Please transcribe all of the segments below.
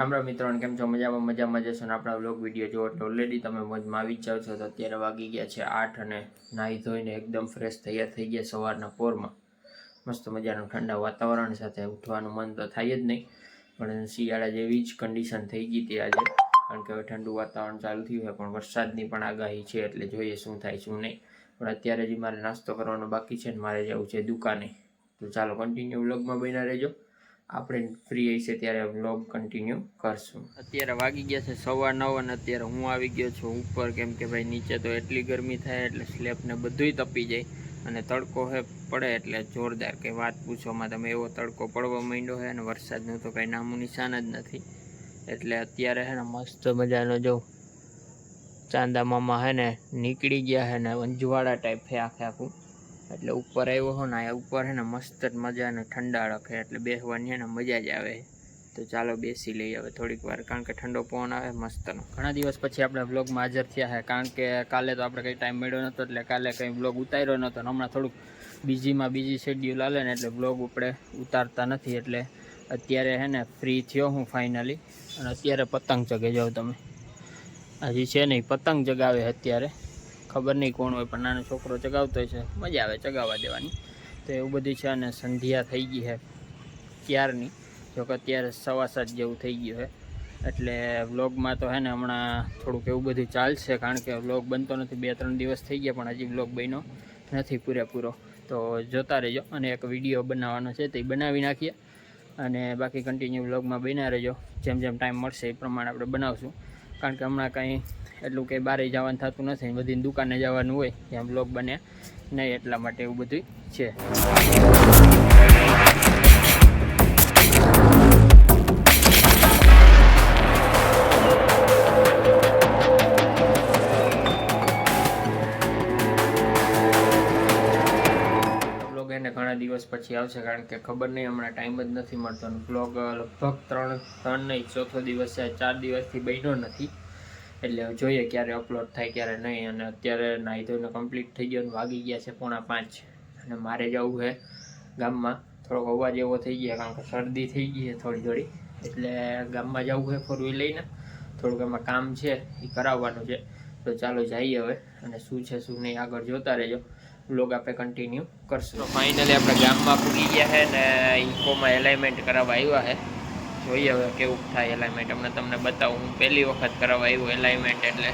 રામ રામ મિત્રોને કેમ છો? મજામાં મજામાં જશો ને આપણા વ્લોગ વીડિયો જોવો એટલે ઓલરેડી તમે મોજમાં આવી જ જાઓ છો. તો અત્યારે વાગી ગયા છે આઠ અને નાહી ધોઈને એકદમ ફ્રેશ તૈયાર થઈ ગયા સવારના પોરમાં. મસ્ત મજાનું ઠંડા વાતાવરણ સાથે ઉઠવાનું મન તો થાય જ નહીં, પણ શિયાળા જેવી જ કન્ડિશન થઈ ગઈ હતી આજે. કારણ કે હવે ઠંડુ વાતાવરણ ચાલુ થયું છે, પણ વરસાદની પણ આગાહી છે, એટલે જોઈએ શું થાય શું નહીં. પણ અત્યારે જ મારે નાસ્તો કરવાનો બાકી છે ને મારે જવું છે દુકાને. તો ચાલો કન્ટિન્યુ વ્લોગમાં બન્યા રહેજો. આપણે ફ્રી હશે ત્યારે વ્લોગ કન્ટિન્યુ કરશું. અત્યારે વાગી ગયા છે સવા નવ અને અત્યારે હું આવી ગયો છું ઉપર, કેમ કે ભાઈ નીચે તો એટલી ગરમી થાય એટલે સ્લેબને બધુંય તપી જાય અને તડકો હે પડે એટલે જોરદાર કે વાત પૂછોમાં તમે એવો તડકો પડવા માંડ્યો છે અને વરસાદનું તો કંઈ નામું નિશાન જ નથી. એટલે અત્યારે હે ને મસ્ત મજાનો જો ચાંદા મામા હે ને નીકળી ગયા હે ને અંજવાળા ટાઈપ છે આખે આખું. એટલે ઉપર આવ્યો હો ને ઉપર હે ને મસ્ત જ મજાને ઠંડા રખે એટલે બેસવાની હે ને મજા જ આવે. તો ચાલો બેસી લઈએ હવે થોડીક વાર, કારણ કે ઠંડો પવન આવે મસ્તનો ઘણા દિવસ પછી આપણે વ્લોગમાં હાજર થયા છે કારણ કે કાલે તો આપણે કંઈ ટાઈમ મળ્યો નહોતો એટલે કાલે કંઈ વ્લોગ ઉતાર્યો નહોતો હમણાં થોડુંક બીજીમાં બીજી શેડ્યુલ આવે ને એટલે વ્લોગ આપણે ઉતારતા નથી, એટલે અત્યારે હે ને ફ્રી થયો હું ફાઇનલી અને અત્યારે પતંગ ચગે જાઓ તમે. હજી છે નહીં, પતંગ જગાવે અત્યારે. ખબર નહીં કોણ હોય, પણ નાનો છોકરો ચગાવતો છે. મજા આવે ચગાવવા દેવાની. તો એવું બધું છે અને સંધ્યા થઈ ગઈ છે ક્યારની? જોકે અત્યારે સવા સાત જેવું થઈ ગયું છે. એટલે વ્લોગમાં તો હે ને હમણાં થોડુંક એવું બધું ચાલશે, કારણ કે વ્લોગ બનતો નથી. બે ત્રણ દિવસ થઈ ગયા, પણ હજી વ્લોગ બન્યો નથી પૂરેપૂરો. તો જોતા રહેજો અને એક વીડિયો બનાવવાનો છે, તે બનાવી નાખીએ. અને બાકી કન્ટિન્યુ વ્લોગમાં બન્યા રહેજો. જેમ જેમ ટાઈમ મળશે એ પ્રમાણે આપણે બનાવશું. કારણ કે હમણાં કંઈ એટલું કંઈ બહાર જવાનું થતું નથી બધી દુકાને જવાનું હોય, ત્યાં બ્લોગ બને. નહીં એટલા માટે એવું બધું છે. પછી આવશે કારણ કે ખબર નહીં, હમણાં ટાઈમ જ નથી મળતો. બ્લોગ લગભગ ત્રણ ત્રણ નહીં, ચોથો દિવસ છે, ચાર દિવસથી બન્યો નથી. એટલે જોઈએ ક્યારે અપલોડ થાય, ક્યારે નહીં. અને અત્યારે નાહી ધોઈને કમ્પ્લીટ થઈ ગયો અને વાગી ગયા છે પોણા પાંચ. અને મારે જવું છે ગામમાં. થોડોક અવાજ એવો થઈ ગયા, કારણ કે શરદી થઈ ગઈ છે થોડી થોડી. એટલે ગામમાં જવું છે ફોર વ્હીલ લઈને. થોડુંક એમાં કામ છે, એ કરાવવાનું છે. તો ચાલો જઈએ હવે. અને શું છે, શું નહીં, આગળ જોતા રહેજો. વ્લોગ આપણે કન્ટિન્યુ કરશું. ફાઇનલી આપણે ગામમાં પૂગી ગયા છે ને ઇકોમાં એલાઇમેન્ટ કરાવવા આવ્યા છે. જોઈએ હવે કેવું થાય એલાઇમેન્ટ હમણાં તમને બતાવું. હું પહેલી વખત કરાવવા આવ્યું એલાઇમેન્ટ એટલે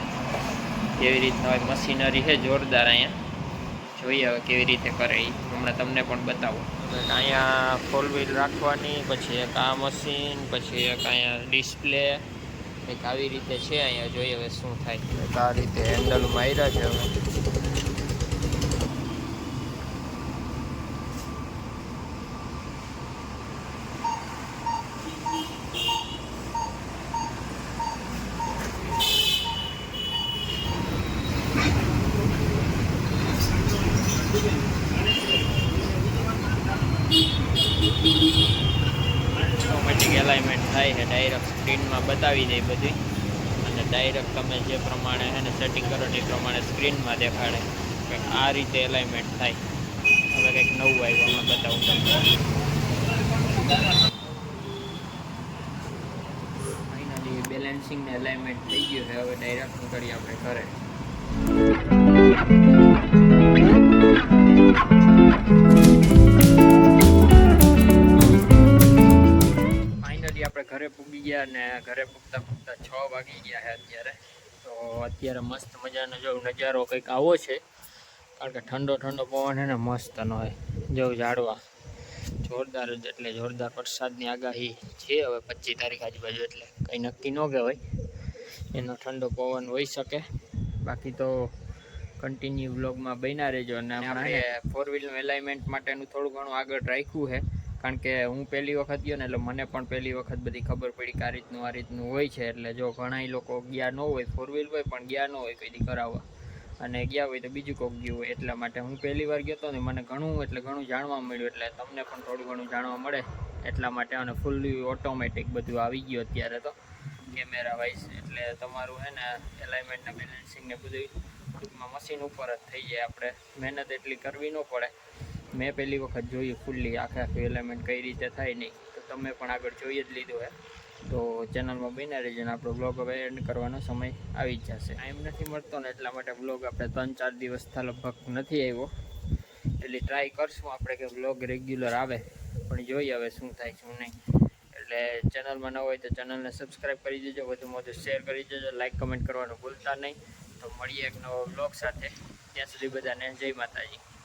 કેવી રીતના હોય મશીનરી છે જોરદાર અહીંયા. જોઈએ હવે કેવી રીતે કરે એ હમણાં તમને પણ બતાવું. અહીંયા ફોર વ્હીલ રાખવાની પછી એક આ મશીન પછી એક અહીંયા ડિસ્પ્લે એક આવી રીતે છે અહીંયા. જોઈએ હવે શું થાય. આ રીતે હેન્ડલ માર્યા છે હવે ઓટોમેટિક એલાઇનમેન્ટ થાય છે ડાયરેક્ટ સ્ક્રીનમાં બતાવી દે બધી. અને ડાયરેક્ટ તમે જે પ્રમાણે છે ને સેટિંગ કરો એ પ્રમાણે સ્ક્રીનમાં દેખાડે. કંઈક આ રીતે એલાઇમેન્ટ થાય. હવે કંઈક નવું આવ્યું અમે બતાવું તમને. બેલેન્સિંગ ને એલાઇમેન્ટ થઈ ગયું છે. હવે ડાયરેક્ટ નીકળીએ આપણે ઘરે. અને ઘરે પૂગતા પૂગતા છ વાગી ગયા છે અત્યારે. તો અત્યારે મસ્ત મજાનો જો નજારો કંઈક આવો છે. કારણ કે ઠંડો ઠંડો પવન છે ને મસ્ત ન હોય. જો ઝાડવા. જોરદાર જ એટલે જોરદાર વરસાદની આગાહી છે હવે પચીસ તારીખ આજુબાજુ એટલે કંઈ નક્કી ન કહેવાય. એનો ઠંડો પવન હોઈ શકે. બાકી તો કન્ટિન્યુ વ્લોગમાં બન્યા રહેજો અને આપણે ફોર વ્હીલનું એલાઇમેન્ટ માટેનું થોડું ઘણું આગળ રાખ્યું છે. કારણ કે હું પહેલી વખત ગયો ને એટલે મને પણ પહેલી વખત બધી ખબર પડી કે આ રીતનું આ રીતનું હોય છે. એટલે જો ઘણા લોકો ગયા ન હોય ફોર વ્હીલ હોય, પણ ગયા ન હોય કોઈ કરાવવા. અને ગયા હોય તો બીજું કોક ગયું હોય. એટલા માટે હું પહેલી વાર ગયો હતો ને મને ઘણું, એટલે ઘણું જાણવા મળ્યું. એટલે તમને પણ થોડું ઘણું જાણવા મળે. એટલા માટે અને ફૂલ્લી ઓટોમેટિક બધું આવી ગયું અત્યારે તો. કેમેરા વાઇઝ એટલે તમારું હે ને એલાઇનમેન્ટ ને બેલેન્સિંગ ને બધું ટૂંકમાં મશીન ઉપર જ થઈ જાય. આપણે મહેનત એટલી કરવી ન પડે. મેં પહેલી વખત જોયું ફૂલ્લી આખે આખું એલિમેન્ટ કઈ રીતે થાય નહીં. તો તમે પણ આગળ જોઈ જ લીધું હે. તો ચેનલમાં બિના રહેજો આપણો બ્લોગ હવે એન્ડ કરવાનો સમય આવી જ જશે. ટાઈમ નથી મળતો ને એટલા માટે બ્લોગ આપણે ત્રણ ચાર દિવસથી લગભગ નથી આવ્યો. એટલે ટ્રાય કરશું આપણે કે બ્લોગ રેગ્યુલર આવે. પણ જોઈએ હવે શું થાય શું નહીં. એટલે ચેનલમાં ન હોય તો ચેનલને સબસ્ક્રાઈબ કરી દેજો વધુ શેર કરી દેજો લાઈક કમેન્ટ કરવાનું ભૂલતા નહીં. તો મળીએ એક નવો બ્લોગ સાથે. ત્યાં સુધી બધાને જય માતાજી.